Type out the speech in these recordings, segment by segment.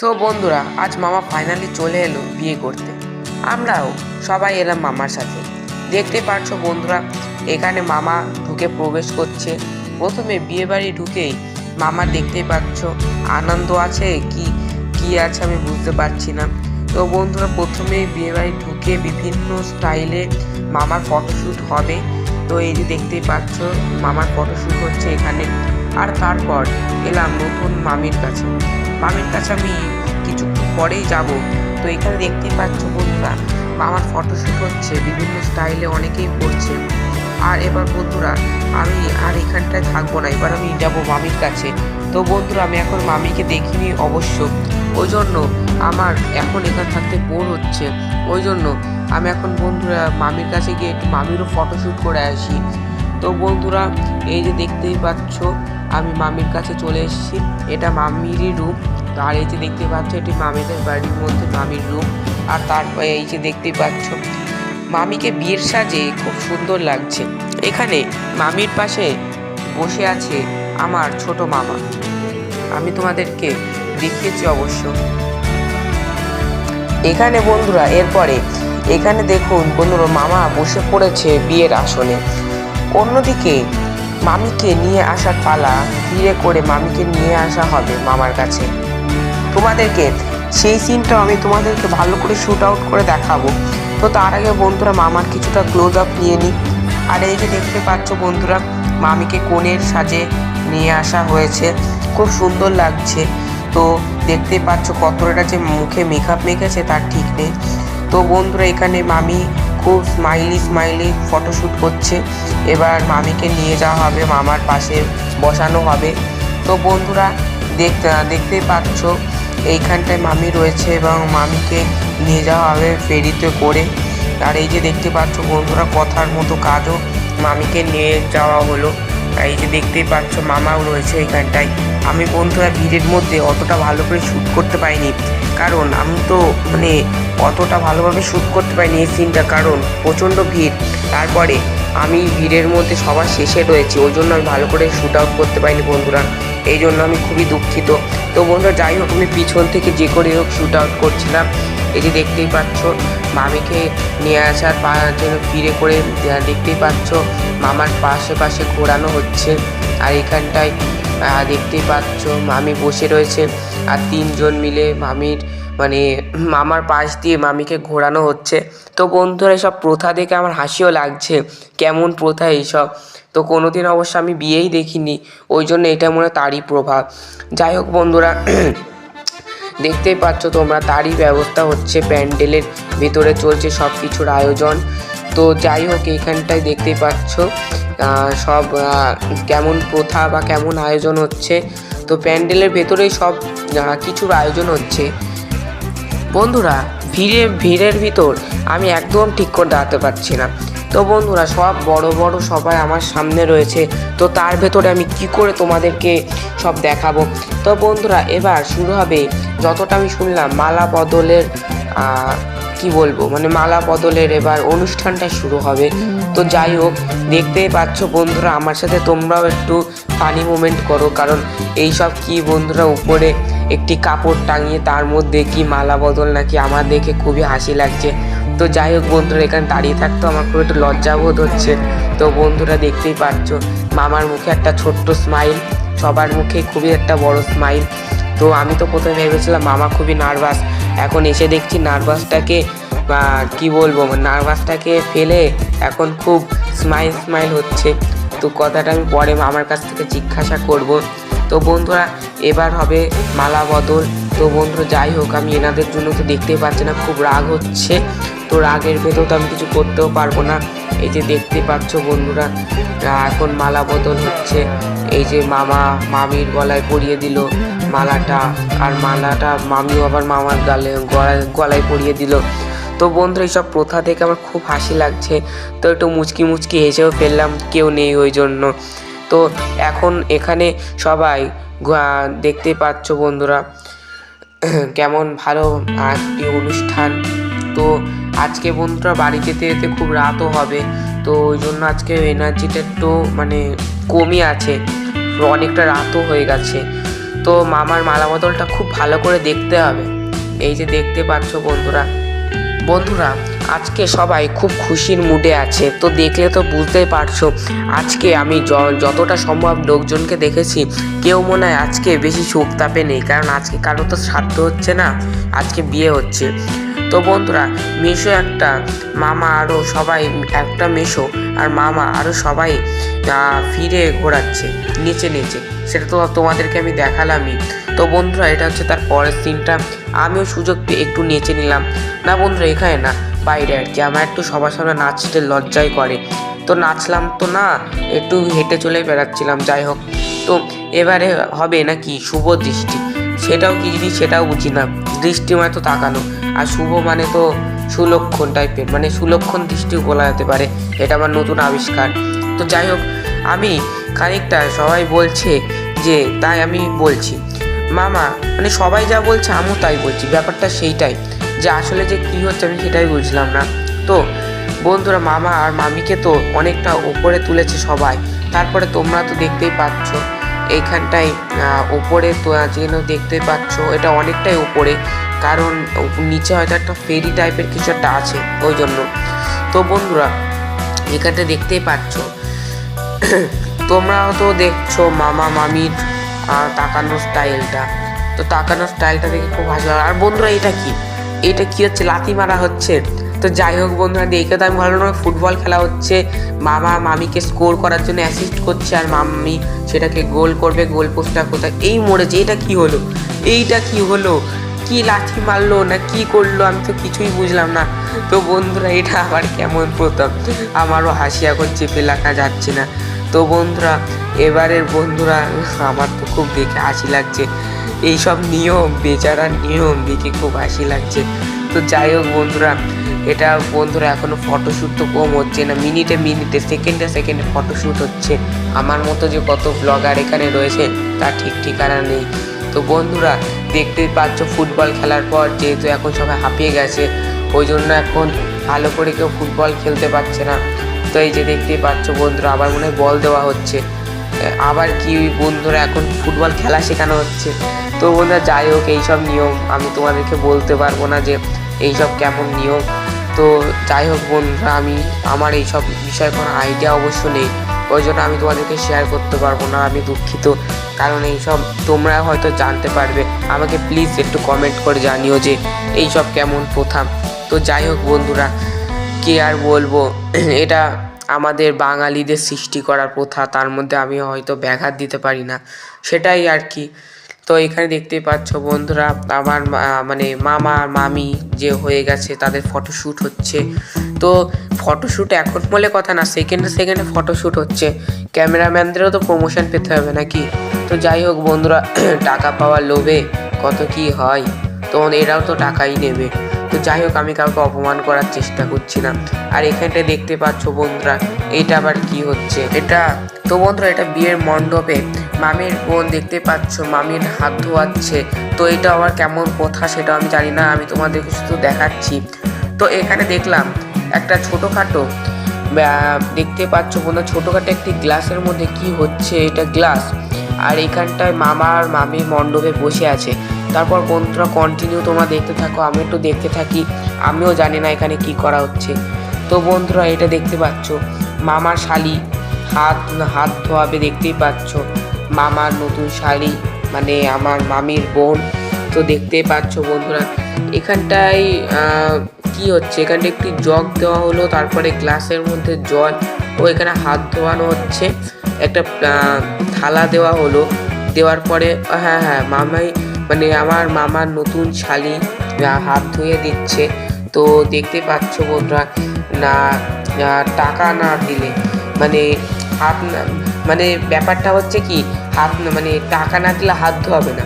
So বন্ধুরা, আজ মামা ফাইনালি চলে এলো বিয়ে করতে। আমরাও সবাই এলাম মামার সাথে। দেখতে পাচ্ছ বন্ধুরা, এখানে মামা ঢুকে প্রবেশ করছে। প্রথমে বিয়ে বাড়ি ঢুকেই মামা দেখতে পাচ্ছ, আনন্দ আছে কি কি আছে আমি বুঝতে পারছি না। তো বন্ধুরা, প্রথমে বিয়ে বাড়ি ঢুকে বিভিন্ন স্টাইলে মামার ফটোশ্যুট হবে। তো এই যে দেখতেই পাচ্ছ, মামার ফটোশ্যুট হচ্ছে এখানে। আর তারপর এলাম নতুন মামির কাছে। মামির কাছে আমি কিছুক্ষণ পরেই যাব। তো এখানে দেখতেই পাচ্ছ বন্ধুরা মামার ফটোশ্যুট হচ্ছে, বিভিন্ন স্টাইলে অনেকেই পড়ছে। আর এবার বন্ধুরা, আমি আর এখানটায় থাকব না, এবার আমি যাব মামির কাছে। তো বন্ধুরা, আমি এখন মামিকে দেখিনি অবশ্য, ওই জন্য আমার এখন এখানে থাকতে বোর হচ্ছে। ওই জন্য আমি এখন বন্ধুরা মামির কাছে গিয়ে একটু মামিরও ফটোশ্যুট করে আসি। তো বন্ধুরা, এই যে দেখতেই পাচ্ছ আমি মামির কাছে চলে এসেছি। এটা মামিরই রুম আর এই যে দেখতে পাচ্ছ, এটি মামিদের বাড়ির মধ্যে মামির রুম আর তারপরে এই যে দেখতে পাচ্ছ, মামিকে বিয়ের সাজে খুব সুন্দর লাগছে। এখানে মামির পাশে বসে আছে আমার ছোট মামা। আমি তোমাদেরকে দেখিয়েছি অবশ্য। এখানে বন্ধুরা, এরপরে এখানে দেখুন বন্ধুরা, মামা বসে পড়েছে বিয়ের আসনে। অন্যদিকে মামিকে নিয়ে আসার পালা ধীরে করে মামিকে নিয়ে আসা হবে মামার কাছে। তোমাদেরকে সেই সিনটা আমি তোমাদেরকে ভালো করে শ্যুট আউট করে দেখাবো। তো তার আগে বন্ধুরা, মামার কিছুটা ক্লোজ আপ নিয়ে নিই। আর এই যে দেখতে পাচ্ছ বন্ধুরা, মামিকে কোণের সাজে নিয়ে আসা হয়েছে। খুব সুন্দর লাগছে। তো দেখতে পাচ্ছ কতটা যে মুখে মেকআপ মেখেছে তার ঠিক নেই। তো বন্ধুরা, এখানে মামি খুব স্মাইলি স্মাইলি ফটোশ্যুট করছে। এবার মামিকে নিয়ে যাওয়া হবে, মামার পাশে বসানো হবে। তো বন্ধুরা, দেখতে, দেখতেই পাচ্ছ, এইখানটায় মামি রয়েছে এবং মামিকে নিয়ে যাওয়া হবে ফেরিতে করে। আর এই যে দেখতে পাচ্ছ বন্ধুরা, কথার মতো কাজও মামিকে নিয়ে যাওয়া হলো। এই যে দেখতেই পাচ্ছ মামাও রয়েছে এইখানটায়। আমি বন্ধুরা ভিড়ের মধ্যে অতটা ভালো করে শ্যুট করতে পারিনি। কারণ আমি তো মানে অতটা ভালোভাবে শ্যুট করতে পারিনি এই সিনটা কারণ প্রচণ্ড ভিড়। তারপরে আমি ভিড়ের মধ্যে সবার শেষে রয়েছি, ওই জন্য আমি ভালো করে শ্যুট আউট করতে পারিনি বন্ধুরা। এই জন্য আমি খুবই দুঃখিত। তো বন্ধুরা, যাই হোক, আমি পিছন থেকে যে করে হোক শ্যুট আউট করছিলাম। এই যে দেখতেই পাচ্ছ, মামিকে নিয়ে আসার জন্য ফিরে করে দেখতেই পাচ্ছ, মামার পাশে পাশে ঘোরানো হচ্ছে। আর এখানটায় দেখতেই পাচ্ছ, মামি বসে রয়েছে আর তিনজন মিলে মামির মানে মামার পাশ দিয়ে মামিকে ঘোরানো হচ্ছে। তো বন্ধুরা, এসব প্রথা দেখে আমার হাসিও লাগছে। কেমন প্রথা এইসব? তো কোনোদিন অবশ্য আমি বিয়েই দেখিনি, ওই জন্য এটা মনে হয় তারই প্রভাব। যাই হোক বন্ধুরা, দেখতেই পাচ্ছ তোমরা, তারই ব্যবস্থা হচ্ছে, প্যান্ডেলের ভিতরে চলছে সব কিছুর আয়োজন। তো যাই হোক, এইখানটায় দেখতেই পাচ্ছ সব কেমন প্রথা বা কেমন আয়োজন হচ্ছে। তো প্যান্ডেলের ভেতরেই সব কিছুর আয়োজন হচ্ছে। বন্ধুরা, ভিড়ে, ভিড়ের ভিতর আমি একদম ঠিক করে দাঁড়াতে পারছি না। তো বন্ধুরা, সব বড় বড় সবাই আমার সামনে রয়েছে। তো তার ভেতরে আমি কি করে তোমাদেরকে সব দেখাবো? তো বন্ধুরা, এবার শুরু হবে, যতটা আমি শুনলাম, মালা বদলের কি বলব? মানে মালা বদলের এবার অনুষ্ঠানটা শুরু হবে। তো যাই হোক দেখতেই পাচ্ছ বন্ধুরা আমার সাথে তোমরাও একটু ফানি মুমেন্ট করো কারণ এই সব কি বন্ধুরা উপরে একটি কাপড় টাঙিয়ে তার মধ্যে কি মালা বদল নাকি আমার দেখে খুবই হাসি লাগছে। তো যাই হোক বন্ধুরা এখানে দাঁড়িয়ে থাকতো আমার খুব একটু লজ্জাবোধ হচ্ছে। তো বন্ধুরা দেখতেই পাচ্ছ মামার মুখে একটা ছোট্ট স্মাইল সবার মুখে খুবই একটা বড় স্মাইল তো আমি তো প্রথমে ভেবেছিলাম মামা খুবই নার্ভাস এখন এসে দেখছি নার্ভাসটাকে কি বলব নার্ভাসটাকে ফেলে এখন খুব স্মাইল স্মাইল হচ্ছে। তো কথাটা আমি পরে মামার কাছ থেকে জিজ্ঞাসা করব। তো বন্ধুরা, এবার হবে মালা বদল। তো বন্ধুরা, যাই হোক, আমি এনাদের জন্য তো দেখতেই পাচ্ছি না, খুব রাগ হচ্ছে। তো রাগের ভেতর তো আমি কিছু করতেও পারব না। এই যে দেখতে পাচ্ছ বন্ধুরা এখন মালা বদল হচ্ছে। এই যে মামা, মামির গলায় পরিয়ে দিল মালাটা। আর মালাটা মামিও আবার মামার গালে, গলায় গলায় পরিয়ে দিল। তো বন্ধুরা, এইসব প্রথা থেকে আমার খুব হাসি লাগছে। তো একটু মুচকি মুচকি হেসেও ফেললাম, কেউ নেই ওই জন্য। তো এখন এখানে সবাই দেখতে পাচ্ছ বন্ধুরা, কেমন ভালো একটি অনুষ্ঠান। তো আজকে বন্ধুরা বাড়ি যেতে যেতে খুব রাতও হবে। তো ওই জন্য আজকে এনার্জিটা একটু মানে কমই আছে। অনেকটা রাতও হয়ে গেছে। তো মামার মালা বদলটা খুব ভালো করে দেখতে হবে। এই যে দেখতে পাচ্ছ বন্ধুরা। বন্ধুরা, আজকে সবাই খুব খুশির মুডে আছে। তো দেখলে তো বুঝতেই পারছ, আজকে আমি যতটা সম্ভব লোকজনকে দেখেছি, কেউ মনে হয় আজকে বেশি শোক তাপে নেই। কারণ আজকে কারও তো শ্রাদ্ধ হচ্ছে না, আজকে বিয়ে হচ্ছে। তো বন্ধুরা, মেশো একটা, মামা আরও সবাই একটা মেশো, আর মামা আরও সবাই ফিরে ঘোরাচ্ছে, নিচে নিচে। সেটা তো তোমাদেরকে আমি দেখালামই। তো বন্ধুরা, এটা হচ্ছে তার পরের সিনটা। আমিও সুযোগ পেয়ে একটু নেচে নিলাম। না বন্ধুরা, এখানে না, বাইরে আর কি। আমার একটু সবার সামনে নাচতে লজ্জাই করে। তো নাচলাম তো না, একটু হেঁটে চলে বেড়াচ্ছিলাম, যাই হোক। তো এবারে হবে নাকি শুভ দৃষ্টি? সেটাও কি জিনিস, সেটাও বুঝি না। দৃষ্টি মানে তো তাকানো। আর শুভ মানে তো সুলক্ষণ টাইপের মানে সুলক্ষণ দৃষ্টিও বলা যেতে পারে, এটা আমার নতুন আবিষ্কার। তো যাই হোক, আমি খানিকটা সবাই বলছে যে, তাই আমি বলছি। মামা মানে সবাই যা বলছে আমিও তাই বলছি, ব্যাপারটা সেইটাই। যে আসলে যে কী হচ্ছে আমি সেটাই বুঝলাম না। তো বন্ধুরা, মামা আর মামিকে তো অনেকটা ওপরে তুলেছে সবাই। তারপরে তোমরা তো দেখতেই পাচ্ছ, এইখানটায় ওপরে তো যেন দেখতেই পাচ্ছ এটা অনেকটাই উপরে। কারণ নিচে হয়তো একটা ফেরি টাইপের কিছু একটা আছে, ওই জন্য। তো বন্ধুরা, এখানটা দেখতেই পাচ্ছ। তোমরা তো দেখছ মামা মামির তাকানোর স্টাইলটা তো তাকানোর স্টাইলটা দেখে খুব ভালো। আর বন্ধুরা, এটা কি? এটা কি হচ্ছে? লাথি মারা হচ্ছে? তো যাই হোক বন্ধুরা, দেখে তো আমি ভালো না ফুটবল খেলা হচ্ছে। মামা মামিকে স্কোর করার জন্য অ্যাসিস্ট করছে আর মাম্মি সেটাকে গোল করবে, গোল পোস্টটা কোথায়? এই মরেছে এটা কি হলো? এইটা কি হলো? কি লাথি মারলো না কি করল? আমি তো কিছুই বুঝলাম না। তো বন্ধুরা, এটা আবার কেমন প্রথম আমারও হাসি এখন চেপে রাখা যাচ্ছে না। তো বন্ধুরা, এবারের বন্ধুরা, আমার তো খুব দেখে হাসি লাগছে। এইসব নিয়ম, বেচারা নিয়ম দেখে খুব হাসি লাগছে। তো যাই হোক বন্ধুরা এটা বন্ধুরা এখনও ফটোশ্যুট তো কম হচ্ছে না, মিনিটে মিনিটে সেকেন্ডে সেকেন্ডে ফটোশ্যুট হচ্ছে। আমার মতো যে কত ব্লগার এখানে রয়েছে তার ঠিক ঠিকানা নেই। তো বন্ধুরা, দেখতেই পাচ্ছ ফুটবল খেলার পর, যেহেতু এখন সবাই হাঁপিয়ে গেছে, ওই জন্য এখন ভালো করে কেউ ফুটবল খেলতে পারছে না। তো এই যে দেখতেই পাচ্ছ বন্ধুরা, আবার মনে হয় বল দেওয়া হচ্ছে। আবার কি বন্ধুরা, এখন ফুটবল খেলা শেখানো হচ্ছে। তো বন্ধুরা, যাই হোক, এইসব নিয়ম আমি তোমাদেরকে বলতে পারব না যে এইসব কেমন নিয়ম? তো যাই হোক বন্ধুরা, আমি, আমার এইসব বিষয়ে কোনো আইডিয়া অবশ্য নেই। ওই জন্য আমি তোমাদেরকে শেয়ার করতে পারব না, আমি দুঃখিত। কারণ এইসব তোমরা হয়তো জানতে পারবে। আমাকে প্লিজ একটু কমেন্ট করে জানিও যে এইসব কেমন প্রথা। তো যাই হোক বন্ধুরা, কি আর বলব? এটা আমাদের বাঙালিদের সৃষ্টি করার প্রথা, তার মধ্যে আমি হয়তো ব্যাঘাত দিতে পারি না। সেটাই আর কি। তো এখানে দেখতে পাচ্ছ বন্ধুরা, আমার মানে মামা মামি যে হয়ে গেছে, তাদের ফটোশ্যুট হচ্ছে। তো ফটোশ্যুট এখন বলে কথা না সেকেন্ডে সেকেন্ডে ফটোশ্যুট হচ্ছে। ক্যামেরাম্যানদেরও তো প্রমোশন পেতে হবে নাকি? তো যাই হোক বন্ধুরা, টাকা পাওয়ার লোভে কত কি হয়, তো এরাও তো টাকাই নেবে। তো যাই হোক, আমি কাউকে অপমান করার চেষ্টা করছি না। আর এখানটায় দেখতে পাচ্ছ বন্ধুরা, এটা আবার কি হচ্ছে? এটা, তো বন্ধুরা, এটা বিয়ের মণ্ডপে মামির বোন দেখতে পাচ্ছ, মামির হাত ধোয়াচ্ছে। তো এটা আবার কেমন কথা সেটা আমি জানি না, আমি তোমাদেরকে শুধু দেখাচ্ছি। তো এখানে দেখলাম একটা ছোটোখাটো দেখতে পাচ্ছ বন্ধু ছোটোখাটো একটি গ্লাসের মধ্যে কি হচ্ছে, এটা গ্লাস। আর এখানটায় মামা আর মামি মণ্ডপে বসে আছে। তারপর বন্ধুরা কন্টিনিউ তোমরা দেখতে থাকো আমি একটু দেখতে থাকি। আমিও জানি না এখানে কি করা হচ্ছে। তো বন্ধুরা এটা দেখতে পাচ্ছ, মামার শালি হাত হাত ধোয়াবে দেখতেই পাচ্ছ। মামার নতুন শাড়ি মানে আমার মামির বোন। তো দেখতেই পাচ্ছ বন্ধুরা, এখানটায় কি হচ্ছে? এখানটা একটি জগ দেওয়া হলো, তারপরে গ্লাসের মধ্যে জল ও এখানে হাত ধোয়ানো হচ্ছে। একটা থালা দেওয়া হলো। দেওয়ার পরে হ্যাঁ হ্যাঁ মামাই মানে আমার মামার নতুন শালি হাত ধুয়ে দিচ্ছে। তো দেখতে পাচ্ছ বন্ধুরা, না টাকা না দিলে মানে হাত মানে ব্যাপারটা হচ্ছে কি, হাত মানে টাকা না দিলে হাত ধোয়াবে না।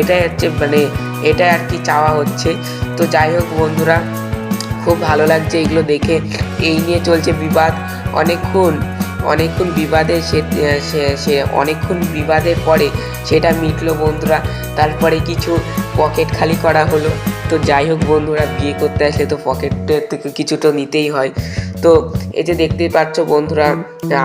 এটাই হচ্ছে মানে এটাই আর কি চাওয়া হচ্ছে। তো যাই হোক বন্ধুরা, খুব ভালো লাগছে এগুলো দেখে। এই নিয়ে চলছে বিবাদ অনেকক্ষণ। অনেকক্ষণ বিবাদে, সে সে অনেকক্ষণ বিবাদের পরে সেটা মিটলো বন্ধুরা। তারপরে কিছু পকেট খালি করা হলো। তো যাই হোক বন্ধুরা, বিয়ে করতে আসলে তো পকেটের থেকে কিছু তো নিতেই হয়। তো এই যে দেখতেই পাচ্ছ বন্ধুরা,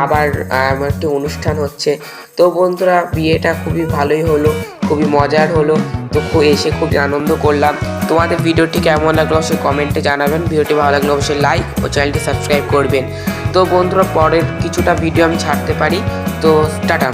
আবার, আমার একটি অনুষ্ঠান হচ্ছে। তো বন্ধুরা, বিয়েটা খুবই ভালোই হলো, খুবই মজার হলো। তো এসে খুব আনন্দ করলাম। তোমাদের ভিডিওটি কেমন লাগল অবশ্যই কমেন্টে জানাবেন। ভিডিওটি ভালো লাগলে অবশ্যই লাইক ও চ্যানেলটি সাবস্ক্রাইব করবেন। তো বন্ধুরা পরের কিছুটা ভিডিও আমি ছাড়তে পারি। তো টাটা।